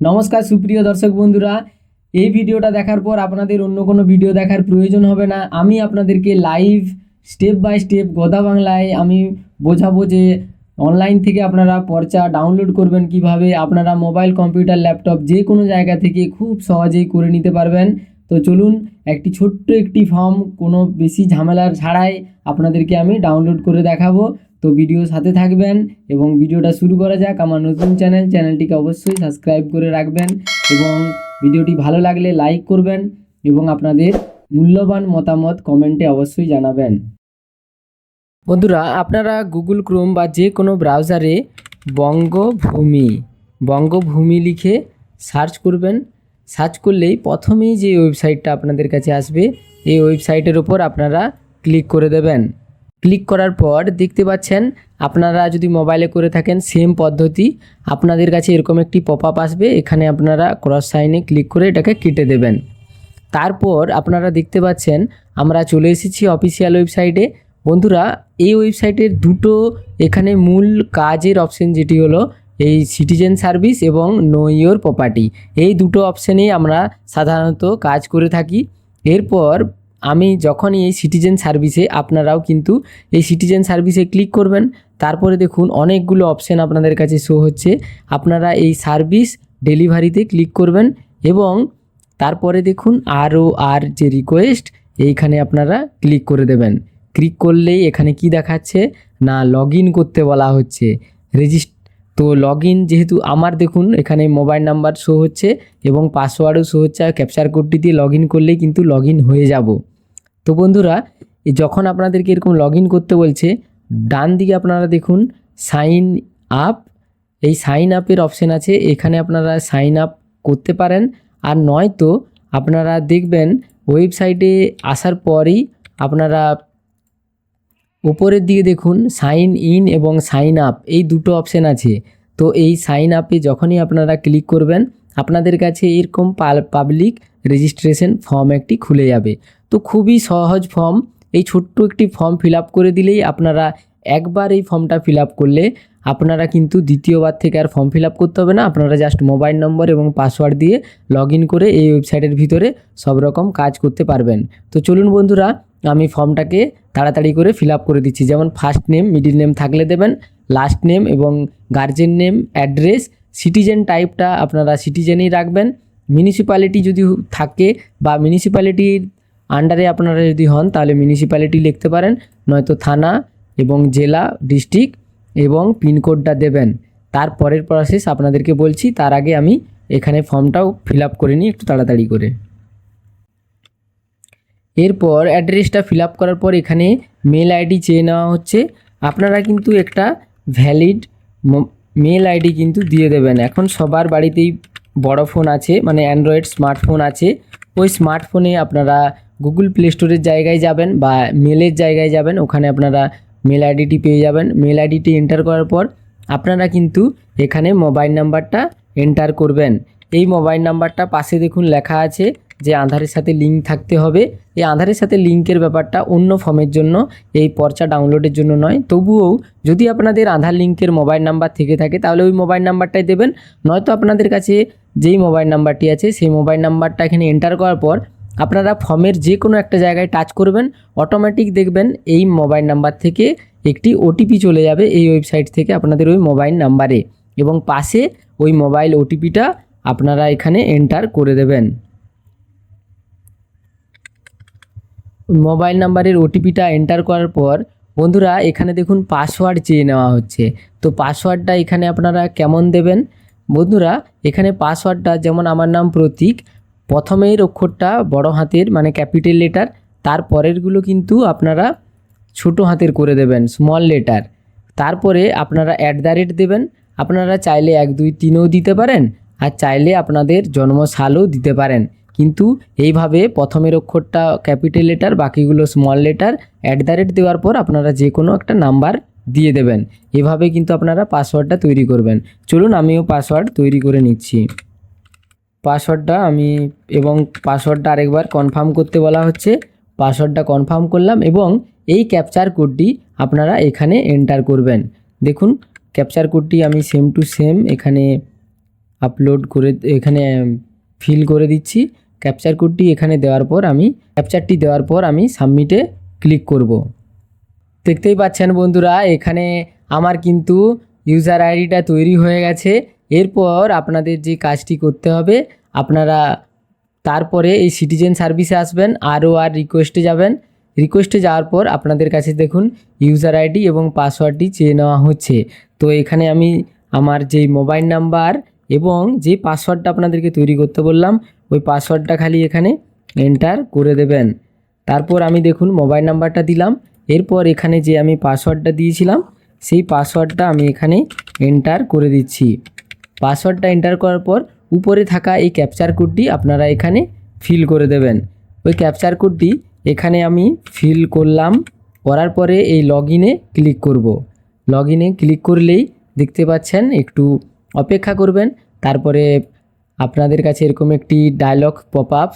নমস্কার সুপ্রিয় দর্শক বন্ধুরা, এই ভিডিওটা দেখার পর আপনাদের অন্য কোনো ভিডিও দেখার প্রয়োজন হবে না। আমি আপনাদেরকে লাইভ স্টেপ বাই স্টেপ গদা বাংলায় আমি বোঝাবো যে অনলাইন থেকে আপনারা পর্চা ডাউনলোড করবেন কীভাবে। আপনারা মোবাইল কম্পিউটার ল্যাপটপ যে কোনো জায়গা থেকে খুব সহজেই করে নিতে পারবেন। তো চলুন, একটি ছোট্ট একটি ফর্ম কোনো বেশি ঝামেলার ছাড়াই আপনাদেরকে আমি ডাউনলোড করে দেখাবো। তো ভিডিও সাথে থাকবেন এবং ভিডিওটা শুরু করা যাক। আমার নতুন চ্যানেল, চ্যানেলটিকে অবশ্যই সাবস্ক্রাইব করে রাখবেন এবং ভিডিওটি ভালো লাগলে লাইক করবেন এবং আপনাদের মূল্যবান মতামত কমেন্টে অবশ্যই জানাবেন। বন্ধুরা, আপনারা গুগল ক্রোম বা যে কোনো ব্রাউজারে বঙ্গভূমি বঙ্গভূমি লিখে সার্চ করবেন। সার্চ করলেই প্রথমেই যে ওয়েবসাইটটা আপনাদের কাছে আসবে, এই ওয়েবসাইটের ওপর আপনারা ক্লিক করে দেবেন। ক্লিক করার পর দেখতে পাচ্ছেন, আপনারা যদি মোবাইলে করে থাকেন সেম পদ্ধতি, আপনাদের কাছে এরকম একটি পপ আপ আসবে, এখানে আপনারা ক্রস সাইনে ক্লিক করে এটাকে কেটে দেবেন। তারপর আপনারা দেখতে পাচ্ছেন, আমরা চলে এসেছি অফিসিয়াল ওয়েবসাইটে বন্ধুরা, এই ওয়েবসাইটের দুটো এখানে মূল কাজের অপশন যেটি হলো, এই সিটিজেন সার্ভিস এবং নো ইয়োর প্রপার্টি এই দুটো অপশানেই আমরা সাধারণত কাজ করে থাকি। এরপর আমি যখনই এই সিটিজেন সার্ভিসে আপনারাও কিন্তু এই সিটিজেন সার্ভিসে ক্লিক করবেন। তারপরে দেখুন অনেকগুলো অপশান আপনাদের কাছে শো হচ্ছে। আপনারা এই সার্ভিস ডেলিভারিতে ক্লিক করবেন এবং তারপরে দেখুন আরও আর যে রিকোয়েস্ট এইখানে আপনারা ক্লিক করে দেবেন। ক্লিক করলেই এখানে কি দেখাচ্ছে? না লগ করতে বলা হচ্ছে। রেজিস্ট তো লগ ইন যেহেতু আমার দেখুন, এখানে মোবাইল নাম্বার শো হচ্ছে এবং পাসওয়ার্ডও শো হচ্ছে, আর ক্যাপচার কোডটি দিয়ে লগ ইন করলেই কিন্তু লগ ইন হয়ে যাব। তো বন্ধুরা যখন আপনাদেরকে এরকম লগ ইন করতে বলছে, ডান দিকে আপনারা দেখুন সাইন আপ এই সাইন আপের অপশান আছে, এখানে আপনারা সাইন আপ করতে পারেন। আর নয়তো আপনারা দেখবেন ওয়েবসাইটে আসার পরই আপনারা উপরের দিকে দেখুন সাইন ইন এবং সাইন আপ এই দুটো অপশান আছে। তো এই সাইন আপে যখনই আপনারা ক্লিক করবেন, আপনাদের কাছে এরকম পাবলিক রেজিস্ট্রেশন ফর্ম একটি খুলে যাবে। তো খুবই সহজ ফর্ম এই ছোট্ট একটি ফর্ম ফিল করে দিলেই আপনারা একবার এই ফর্মটা ফিল করলে আপনারা কিন্তু দ্বিতীয়বার থেকে আর ফর্ম ফিল করতে হবে না, আপনারা জাস্ট মোবাইল নম্বর এবং পাসওয়ার্ড দিয়ে লগ করে এই ওয়েবসাইটের ভিতরে সব রকম কাজ করতে পারবেন। তো চলুন বন্ধুরা, আমি ফর্মটাকে তাড়াতাড়ি করে ফিল করে দিচ্ছি। যেমন ফার্স্ট নেম মিডিল নেম থাকলে দেবেন লাস্ট নেম এবং গার্জেন নেম অ্যাড্রেস সিটিজেন টাইপটা আপনারা সিটিজেনই রাখবেন। মিউনিসিপ্যালিটি যদি থাকে বা মিউনিসিপ্যালিটির আন্ডারে আপনারা যদি হন, তাহলে মিউনিসিপ্যালিটি লিখতে পারেন, নয়তো থানা এবং জেলা ডিস্ট্রিক্ট এবং পিনকোডটা দেবেন। তারপরের প্রসেস আপনাদেরকে বলছি, তার আগে আমি এখানে ফর্মটাও ফিল আপ করে নিই, একটু তাড়াতাড়ি করে। এরপর অ্যাড্রেসটা ফিল আপ করার পর এখানে মেল আইডি চেয়ে নেওয়া হচ্ছে। আপনারা কিন্তু একটা ভ্যালিড মেল আইডি কিন্তু দিয়ে দেবেন। এখন সবার বাড়িতেই বড় ফোন আছে মানে অ্যান্ড্রয়েড স্মার্টফোন আছে। ওই স্মার্টফোনে আপনারা গুগল প্লে স্টোরের জায়গায় যাবেন বা মেলের জায়গায় যাবেন, ওখানে আপনারা মেল আইডিটি পেয়ে যাবেন। মেল আইডিটি এন্টার করার পর আপনারা কিন্তু এখানে মোবাইল নাম্বারটা এন্টার করবেন। এই মোবাইল নাম্বারটা পাশে দেখুন লেখা আছে যে আধারের সাথে লিঙ্ক থাকতে হবে। এই আধারের সাথে লিঙ্কের ব্যাপারটা অন্য ফর্মের জন্য, এই পর্চা ডাউনলোডের জন্য নয়। তবুও যদি আপনাদের আধার লিঙ্কের মোবাইল নাম্বার থেকে থাকে, তাহলে ওই মোবাইল নাম্বারটাই দেবেন। নয়তো আপনাদের কাছে যেই মোবাইল নাম্বারটি আছে, সেই মোবাইল নাম্বারটা এখানে এন্টার করার পর আপনারা ফর্মের যে কোনো একটা জায়গায় টাচ করবেন। অটোমেটিক দেখবেন এই মোবাইল নাম্বার থেকে একটি ওটিপি চলে যাবে এই ওয়েবসাইট থেকে আপনাদের ওই মোবাইল নাম্বারে এবং পাশে ওই মোবাইল ওটিপিটা আপনারা এখানে এন্টার করে দেবেন। মোবাইল নাম্বারের ওটিপিটা এন্টার করার পর, বন্ধুরা এখানে দেখুন পাসওয়ার্ড চেয়ে নেওয়া হচ্ছে। তো পাসওয়ার্ডটা এখানে আপনারা কেমন দেবেন? বন্ধুরা, এখানে পাসওয়ার্ডটা যেমন আমার নাম প্রতীক, প্রথমের অক্ষরটা বড় হাতের মানে ক্যাপিটাল লেটার তারপরেরগুলো কিন্তু আপনারা ছোট হাতের করে দেবেন স্মল লেটার তারপরে আপনারা অ্যাট দ্য রেট দেবেন, আপনারা চাইলে এক, দুই, তিনও দিতে পারেন, আর চাইলে আপনাদের জন্মসালও দিতে পারেন। কিন্তু এইভাবে প্রথমের অক্ষরটা ক্যাপিটাল লেটার, বাকিগুলো small letter at the rate দেওয়ার পর আপনারা যে কোনো একটা নাম্বার দিয়ে দেবেন। এভাবে কিন্তু আপনারা পাসওয়ার্ডটা তৈরি করবেন। চলুন আমিও পাসওয়ার্ড তৈরি করে নিচ্ছি। পাসওয়ার্ডটা আমি এবং পাসওয়ার্ডটা আরেকবার কনফার্ম করতে বলা হচ্ছে। পাসওয়ার্ডটা কনফার্ম করলাম এবং এই ক্যাপচার কোডটি আপনারা এখানে এন্টার করবেন। দেখুন ক্যাপচার কোডটি আমি সেম টু সেম এখানে আপলোড করে, এখানে ফিল করে দিচ্ছি। ক্যাপচার কোডটি এখানে দেওয়ার পর আমি ক্যাপচারটি দেওয়ার পর আমি সাবমিটে ক্লিক করব। দেখতেই পাচ্ছেন বন্ধুরা, এখানে আমার কিন্তু ইউজার আইডিটা তৈরি হয়ে গেছে। এরপর আপনাদের যে কাজটি করতে হবে, আপনারা তারপরে এই সিটিজেন সার্ভিসে আসবেন, আরও আর রিকোয়েস্টে যাবেন। রিকোয়েস্টে যাওয়ার পর আপনাদের কাছে দেখুন ইউজার আইডি এবং পাসওয়ার্ডটি চেয়ে নেওয়া হচ্ছে। তো এখানে আমি আমার যেই মোবাইল নাম্বার এবং যে পাসওয়ার্ডটা আপনাদেরকে তৈরি করতে বললাম ওই পাসওয়ার্ডটা খালি এখানে এন্টার করে দেবেন। তারপর আমি দেখুন মোবাইল নাম্বারটা দিলাম। এরপর এখানে যে আমি পাসওয়ার্ডটা দিয়েছিলাম, সেই পাসওয়ার্ডটা আমি এখানে এন্টার করে দিচ্ছি। পাসওয়ার্ডটা এন্টার করার পর উপরে থাকা এই ক্যাপচার কোডটি আপনারা এখানে ফিল করে দেবেন। ওই ক্যাপচার কোডটি এখানে আমি ফিল করলাম, করার পরে এই লগ ক্লিক করব। লগ ক্লিক করলেই দেখতে পাচ্ছেন, একটু অপেক্ষা করবেন, তারপরে আপনাদের কাছে এরকম একটি ডায়লগ পপ আপ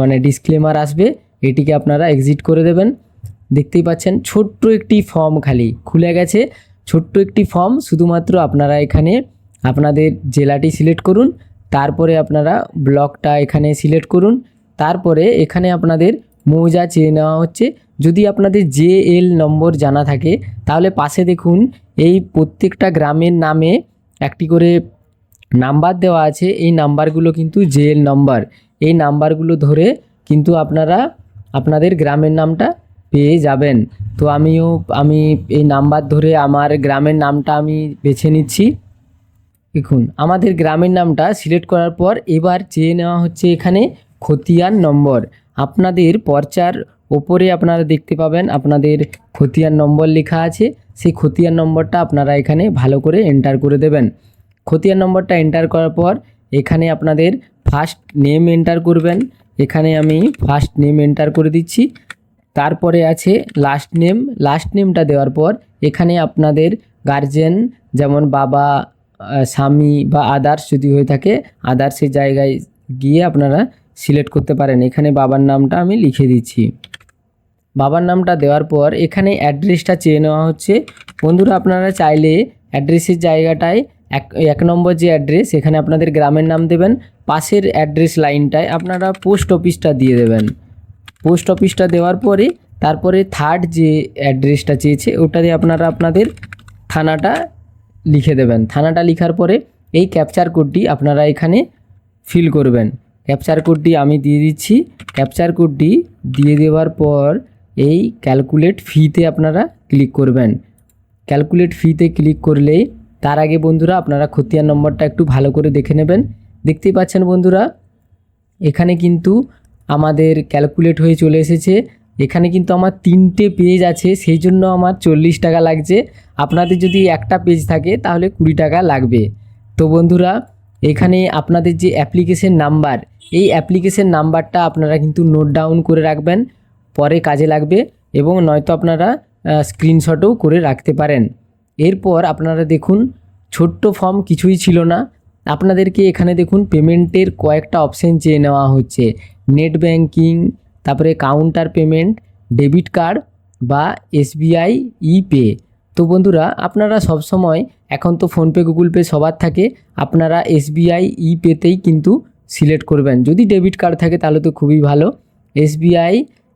মানে ডিসক্লেমার আসবে, এটিকে আপনারা এক্সিট করে দেবেন। দেখতেই পাচ্ছেন, ছোট্ট একটি ফর্ম খালি খুলে গেছে। ছোট্ট একটি ফর্ম শুধুমাত্র আপনারা এখানে আপনাদের জেলাটি সিলেক্ট করুন, তারপরে আপনারা ব্লকটা এখানে সিলেক্ট করুন, তারপরে এখানে আপনাদের মৌজা চেয়ে নেওয়া হচ্ছে। যদি আপনাদের জে এল নম্বর জানা থাকে, তাহলে পাশে দেখুন, এই প্রত্যেকটা গ্রামের নামে একটি করে নাম্বার দেওয়া আছে, এই নাম্বারগুলো কিন্তু জেএল নাম্বার। এই নাম্বারগুলো ধরে কিন্তু আপনারা আপনাদের গ্রামের নামটা পেয়ে যাবেন। তো আমিও, আমি এই নাম্বার ধরে আমার গ্রামের নামটা আমি বেছে নিচ্ছি। দেখুন, আমাদের গ্রামের নামটা সিলেক্ট করার পর এবার চেয়ে নেওয়া হচ্ছে এখানে খতিয়ান নম্বর। আপনাদের পর্চার ওপরে আপনারা দেখতে পাবেন, আপনাদের খতিয়ান নম্বর লেখা আছে। সেই খতিয়ান নম্বরটা আপনারা এখানে ভালো করে এন্টার করে দেবেন। খতিয়ান নম্বরটা এন্টার করার পর এখানে আপনাদের ফার্স্ট নেম এন্টার করবেন। এখানে আমি ফার্স্ট নেম এন্টার করে দিচ্ছি। তারপরে আছে লাস্ট নেম লাস্ট নেমটা দেওয়ার পর এখানে আপনাদের গার্জেন যেমন বাবা স্বামী বা আদার্স যদি হয়ে থাকে আদার্সের জায়গায় গিয়ে আপনারা সিলেক্ট করতে পারেন। এখানে বাবার নামটা আমি লিখে দিচ্ছি। বাবার নামটা দেওয়ার পর এখানে অ্যাড্রেসটা চেয়ে নেওয়া হচ্ছে। বন্ধুরা, আপনারা চাইলে অ্যাড্রেসের জায়গাটায় এক এক নম্বর যে অ্যাড্রেস এখানে আপনাদের গ্রামের নাম দেবেন, পাশের অ্যাড্রেস লাইনটায় আপনারা পোস্ট অফিসটা দিয়ে দেবেন। পোস্ট অফিসটা দেওয়ার পরে, তারপরে থার্ড যে অ্যাড্রেসটা চেয়েছে, ওটা দিয়ে আপনারা আপনাদের থানাটা লিখে দেবেন। থানাটা লেখার পরে এই ক্যাপচার কোডটি আপনারা এখানে ফিল করবেন। ক্যাপচার কোডটি আমি দিয়ে দিচ্ছি। ক্যাপচার কোডটি দিয়ে দেওয়ার পর এই ক্যালকুলেট ফিতে আপনারা ক্লিক করবেন। ক্যালকুলেট ফিতে ক্লিক করলেই তার আগে বন্ধুরা, আপনারা খতিয়ান নম্বরটা একটু ভালো করে দেখে নেবেন। দেখতেই পাচ্ছেন বন্ধুরা, এখানে কিন্তু আমাদের ক্যালকুলেট হয়ে চলে এসেছে। এখানে কিন্তু আমার তিনটে পেজ আছে, সেই জন্য আমার চল্লিশ টাকা লাগছে। আপনাদের যদি একটা পেজ থাকে, তাহলে কুড়ি টাকা লাগবে। তো বন্ধুরা, এখানে আপনাদের যে অ্যাপ্লিকেশন নাম্বার এই অ্যাপ্লিকেশন নাম্বারটা আপনারা কিন্তু নোট ডাউন করে রাখবেন, পরে কাজে লাগবে এবং নয়তো আপনারা স্ক্রিনশটও করে রাখতে পারেন। এরপর আপনারা দেখুন, ছোট্ট ফর্ম কিছুই ছিল না। আপনাদেরকে এখানে দেখুন পেমেন্টের কয়েকটা অপশন চেয়ে নেওয়া হচ্ছে। নেট ব্যাংকিং তারপরে কাউন্টার পেমেন্ট ডেবিট কার্ড বা এসবিআই ই পে তো বন্ধুরা, আপনারা সবসময় এখন তো ফোনপে গুগল পে সবার থাকে। আপনারা এসবিআই ই পেতেই কিন্তু সিলেক্ট করবেন। যদি ডেবিট কার্ড থাকে তাহলে তো খুবই ভালো। এসবিআই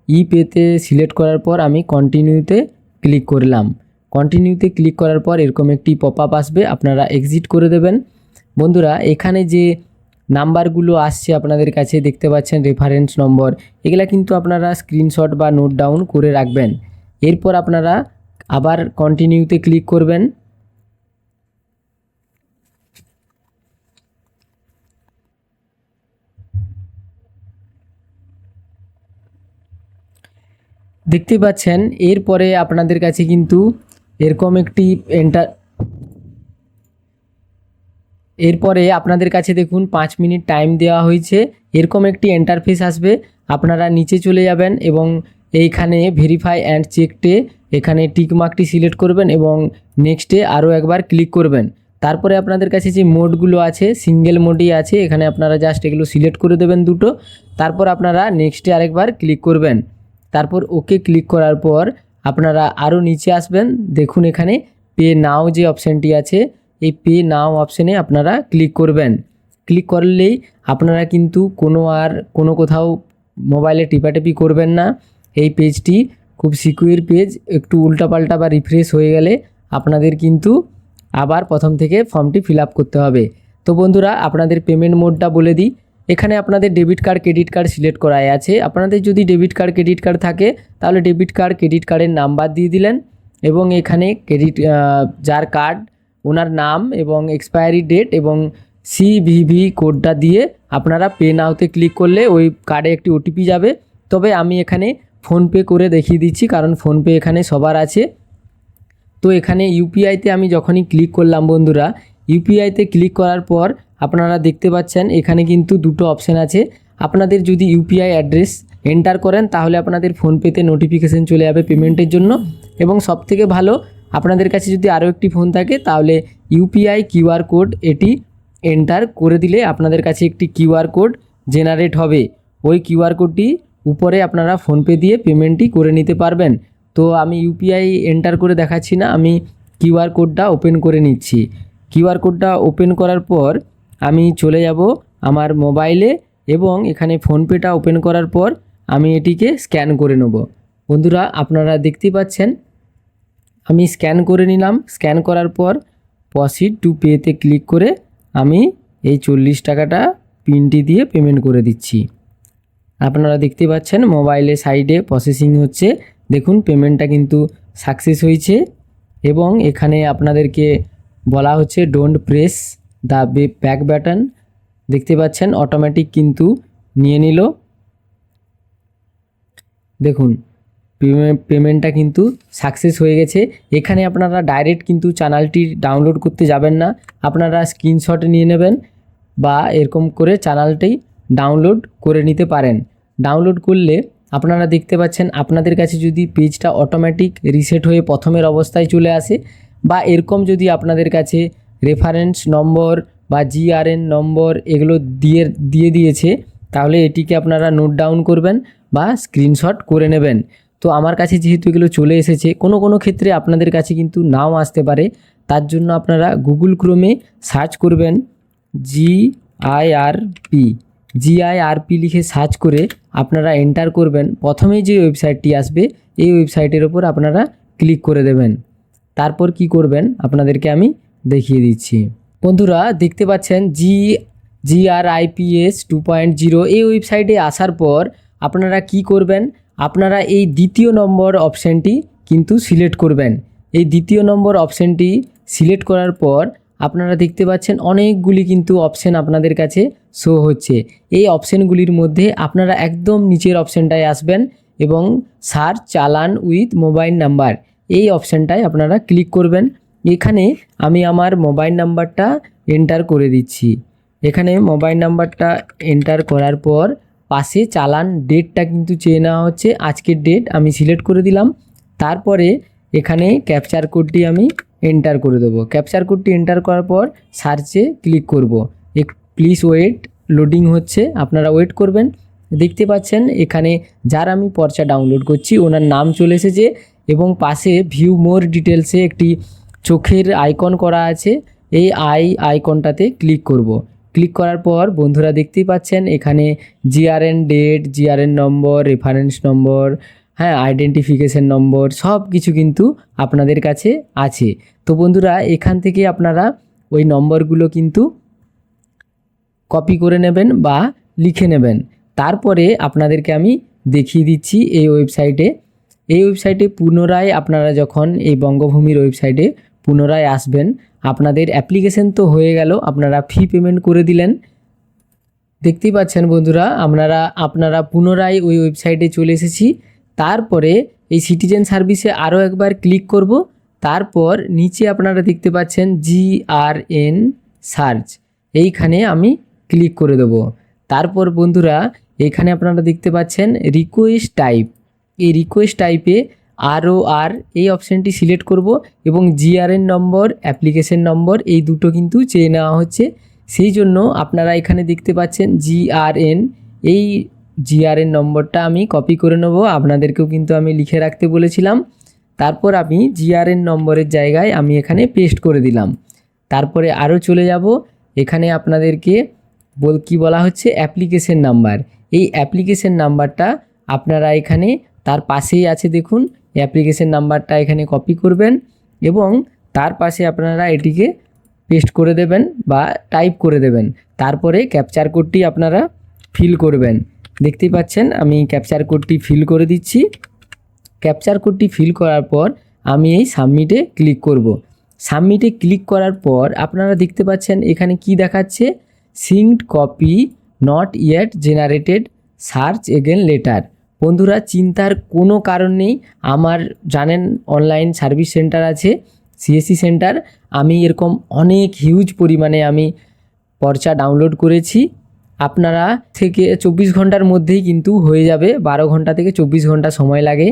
ই পেতে সিলেক্ট করার পর আমি কন্টিনিউতে ক্লিক করলাম। কন্টিনিউতে ক্লিক করার পর এরকম একটি পপ আপ আসবে, আপনারা এক্সিট করে দেবেন। বন্ধুরা, এখানে যে নাম্বারগুলো আসছে আপনাদের কাছে, দেখতে পাচ্ছেন রেফারেন্স নম্বর এগুলা কিন্তু আপনারা স্ক্রিনশট বা নোট ডাউন করে রাখবেন। এরপর আপনারা আবার কন্টিনিউতে ক্লিক করবেন। দেখতে পাচ্ছেন, এরপরে আপনাদের কাছে কিন্তু এরকম একটি এন্টার এরপরে আপনাদের কাছে দেখুন, পাঁচ মিনিট টাইম দেওয়া হয়েছে। এরকম একটি এন্টারফেস আসবে। আপনারা নিচে চলে যাবেন এবং এইখানে ভেরিফাই অ্যান্ড চেকটে এখানে টিকমার্কটি সিলেক্ট করবেন এবং নেক্সটে আরও একবার ক্লিক করবেন। তারপরে আপনাদের কাছে যে মোডগুলো আছে সিঙ্গেল মোডই আছে, এখানে আপনারা জাস্ট এগুলো সিলেক্ট করে দেবেন দুটো। তারপর আপনারা নেক্সটে আরেকবার ক্লিক করবেন। তারপর ওকে ক্লিক করার পর আপনারা আরও নিচে আসবেন, দেখুন এখানে পে নাও যে অপশানটি আছে, এই পে নাও অপশানে আপনারা ক্লিক করবেন। ক্লিক করলেই আপনারা কিন্তু কোনো আর কোনো কোথাও মোবাইলে টিপাটিপি করবেন না। এই পেজটি খুব সিকিউর পেজ একটু উল্টাপাল্টা বা রিফ্রেশ হয়ে গেলে আপনাদের কিন্তু আবার প্রথম থেকে ফর্মটি ফিল করতে হবে। তো বন্ধুরা, আপনাদের পেমেন্ট মোডটা বলে দিই। এখানে আপনাদের debit card credit card select করাই আছে। আপনাদের যদি ডেবিট কার্ড ক্রেডিট কার্ড থাকে, তাহলে ডেবিট কার্ড ক্রেডিট কার্ডের নাম্বার দিয়ে দিলেন এবং এখানে ক্রেডিট যার কার্ড ওনার নাম এবং এক্সপায়ারি ডেট এবং সিভিভি কোডটা দিয়ে আপনারা পে নাওতে ক্লিক করলে ওই কার্ডে একটি ওটিপি যাবে। তবে আমি এখানে ফোনপে করে দেখিয়ে দিচ্ছি, কারণ ফোনপে এখানে সবার আছে। তো এখানে ইউপিআইতে আমি যখনই ক্লিক করলাম বন্ধুরা ইউপিআইতে ক্লিক করার পর আপনারা দেখতে পাচ্ছেন, এখানে কিন্তু দুটো অপশান আছে। আপনাদের যদি ইউপিআই অ্যাড্রেস এন্টার করেন, তাহলে আপনাদের ফোনপেতে নোটিফিকেশন চলে যাবে পেমেন্টের জন্য। এবং সবথেকে ভালো, আপনাদের কাছে যদি আরও একটি ফোন থাকে, তাহলে ইউপিআই কিউআর কোড এটি এন্টার করে দিলে আপনাদের কাছে একটি কিউআর কোড জেনারেট হবে। ওই কিউআর কোডটি উপরে আপনারা ফোনপে দিয়ে পেমেন্টটি করে নিতে পারবেন। তো আমি ইউপিআই এন্টার করে দেখাচ্ছি না, আমি কিউআর কোডটা ওপেন করে নিচ্ছি। কিউআর কোডটা ওপেন করার পর আমি চলে যাব আমার মোবাইলে এবং এখানে ফোনপেটা ওপেন করার পর আমি এটিকে স্ক্যান করে নেব। বন্ধুরা, আপনারা দেখতেই পাচ্ছেন, আমি স্ক্যান করে নিলাম। স্ক্যান করার পর প্রসিড টু পেতে ক্লিক করে আমি এই চল্লিশ টাকাটা পিনটি দিয়ে পেমেন্ট করে দিচ্ছি। আপনারা দেখতে পাচ্ছেন মোবাইলে সাইডে প্রসেসিং হচ্ছে। দেখুন, পেমেন্টটা কিন্তু সাকসেস হয়েছে এবং এখানে আপনাদেরকে বলা হচ্ছে don't press the back button দেখতে পাচ্ছেন অটোমেটিক কিন্তু নিয়ে নিল। দেখুন পেমেন্টটা কিন্তু সাকসেস হয়ে গেছে। এখানে আপনারা ডাইরেক্ট কিন্তু চ্যানেলটি ডাউনলোড করতে যাবেন না। আপনারা স্ক্রিনশট নিয়ে নেবেন বা এরকম করে চ্যানেলটি ডাউনলোড করে নিতে পারেন। ডাউনলোড করলে আপনারা দেখতে পাচ্ছেন, আপনাদের কাছে যদি পেজটা অটোমেটিক রিসেট হয়ে প্রথমের অবস্থায় চলে আসে বা এরকম যদি আপনাদের কাছে রেফারেন্স নম্বর বা জিআরএন নম্বর এগুলো দিয়ে দিয়ে দিয়েছে, তাহলে এটিকে আপনারা নোট ডাউন করবেন বা স্ক্রিনশট করে নেবেন। তো আমার কাছে যেহেতু এগুলো চলে এসেছে, কোনো কোনো ক্ষেত্রে আপনাদের কাছে কিন্তু নাও আসতে পারে, তার জন্য আপনারা গুগল ক্রোমে সার্চ করবেন জি আই আর পি জিআইআরপি লিখে সার্চ করে আপনারা এন্টার করবেন। প্রথমেই যে ওয়েবসাইটটি আসবে, এই ওয়েবসাইটের ওপর আপনারা ক্লিক করে দেবেন। তারপর কি করবেন? আপনাদেরকে আমি দেখিয়ে দিচ্ছি। বন্ধুরা, দেখতে পাচ্ছেন G, GRIPS two point zero এই ওয়েবসাইটে আসার পর আপনারা কি করবেন? আপনারা এই দ্বিতীয় নম্বর অপশানটি কিন্তু সিলেক্ট করবেন। এই দ্বিতীয় নম্বর অপশানটি সিলেক্ট করার পর আপনারা দেখতে পাচ্ছেন অনেকগুলি কিন্তু অপশান আপনাদের কাছে শো হচ্ছে। এই অপশানগুলির মধ্যে আপনারা একদম নিচের অপশানটায় আসবেন এবং সার্চ চালান উইথ মোবাইল নাম্বার। এই অপশানটায় আপনারা ক্লিক করবেন। এখানে আমি আমার মোবাইল নাম্বারটা এন্টার করে দিচ্ছি। এখানে মোবাইল নাম্বারটা এন্টার করার পর পাশে চালান ডেটটা কিন্তু চেয়ে নেওয়া হচ্ছে। আজকের ডেট আমি সিলেক্ট করে দিলাম। তারপরে এখানে ক্যাপচার কোডটি আমি এন্টার করে দেবো। ক্যাপচার কোডটি এন্টার করার পর সার্চে ক্লিক করব। এক প্লিজ ওয়েট লোডিং হচ্ছে। আপনারা ওয়েট করবেন। দেখতে পাচ্ছেন এখানে যার আমি পর্চা ডাউনলোড করছি, ওনার নাম চলে এসেছে এবং পাশে ভিউ মোর ডিটেলসে একটি চোখের আইকন করা আছে। এই আই আইকনটাতে ক্লিক করব। ক্লিক করার পর বন্ধুরা দেখতেই পাচ্ছেন, এখানে GRN date, GRN number, reference number হ্যাঁ আইডেন্টিফিকেশন নম্বর, সব কিছু কিন্তু আপনাদের কাছে আছে। তো বন্ধুরা, এখান থেকে আপনারা ওই নম্বরগুলো কিন্তু কপি করে নেবেন বা লিখে নেবেন। তারপরে আপনাদেরকে আমি দেখিয়ে দিচ্ছি এই ওয়েবসাইটে। এই ওয়েবসাইটে পুনরায় আপনারা যখন এই বঙ্গভূমির ওয়েবসাইটে পুনরায় আসবেন। আপনাদের অ্যাপ্লিকেশন তো হয়ে গেল, আপনারা ফি পেমেন্ট করে দিলেন। দেখতেই পাচ্ছেন বন্ধুরা, আপনারা আপনারা পুনরায় ওই ওয়েবসাইটে চলে এসেছি। তারপরে এই সিটিজেন সার্ভিসে আরও একবার ক্লিক করব। তারপর নিচে আপনারা দেখতে পাচ্ছেন জিআরএন সার্চ এইখানে আমি ক্লিক করে দেবো। তারপর বন্ধুরা, এখানে আপনারা দেখতে পাচ্ছেন রিকোয়েস্ট টাইপ এই রিকোয়েস্ট টাইপে আরও আর এই অপশানটি সিলেক্ট করব এবং জিআরএন নম্বর অ্যাপ্লিকেশন নম্বর এই দুটো কিন্তু চেয়ে নেওয়া হচ্ছে। সেই জন্য আপনারা এখানে দেখতে পাচ্ছেন জিআরএন এই জিআরএন নম্বরটা আমি কপি করে নেব। আপনাদেরকেও কিন্তু আমি লিখে রাখতে বলেছিলাম। তারপর আমি জিআরএন নম্বরের জায়গায় আমি এখানে পেস্ট করে দিলাম। তারপরে আরও চলে যাব। এখানে আপনাদেরকে বল, কি বলা হচ্ছে? অ্যাপ্লিকেশন নাম্বার এই অ্যাপ্লিকেশন নাম্বারটা আপনারা এখানে তার পাশেই আছে দেখুন। অ্যাপ্লিকেশন নাম্বারটা এখানে কপি করবেন এবং তার পাশে আপনারা এটিকে পেস্ট করে দেবেন বা টাইপ করে দেবেন। তারপরে ক্যাপচার কোডটি আপনারা ফিল করবেন। দেখতেই পাচ্ছেন, আমি ক্যাপচার কোডটি ফিল করে দিচ্ছি। ক্যাপচার কোডটি ফিল করার পর আমি এই সাবমিটে ক্লিক করব। সাবমিটে ক্লিক করার পর আপনারা দেখতে পাচ্ছেন, এখানে কি দেখাচ্ছে? Synced copy not yet generated search again later বন্ধুরা, চিন্তার কোনো কারণ নেই। আমার জানেন অনলাইন সার্ভিস সেন্টার আছে সিএসসি সেন্টার আমি এরকম অনেক হিউজ পরিমাণে আমি পর্চা ডাউনলোড করেছি। আপনারা থেকে চব্বিশ ঘণ্টার মধ্যেই কিন্তু হয়ে যাবে। বারো ঘণ্টা থেকে চব্বিশ ঘণ্টা সময় লাগে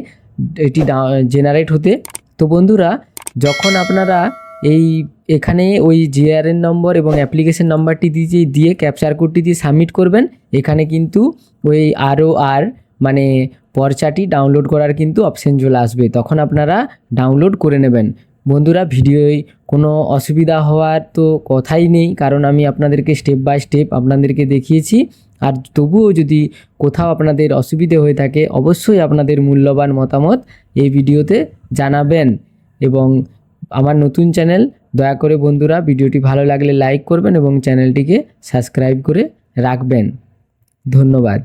এটি জেনারেট হতে। তো বন্ধুরা, যখন আপনারা এই এখানে ওই জিআরএন নম্বর এবং অ্যাপ্লিকেশন নম্বরটি দিয়ে দিয়ে ক্যাপচার কোডটি দিয়ে সাবমিট করবেন, এখানে কিন্তু ওই আরও আর মানে পর্চাটি ডাউনলোড করার কিন্তু অপশন চলে আসবে। তখন আপনারা ডাউনলোড করে নেবেন। বন্ধুরা, ভিডিওয় কোনো অসুবিধা হওয়ার তো কথাই নেই, কারণ আমি আপনাদেরকে স্টেপ বাই স্টেপ আপনাদেরকে দেখিয়েছি। আর তবুও যদি কোথাও আপনাদের অসুবিধে হয়ে থাকে, অবশ্যই আপনাদের মূল্যবান মতামত এই ভিডিওতে জানাবেন। এবং আমার নতুন চ্যানেল, দয়া করে বন্ধুরা, ভিডিওটি ভালো লাগলে লাইক করবেন এবং চ্যানেলটিকে সাবস্ক্রাইব করে রাখবেন। ধন্যবাদ।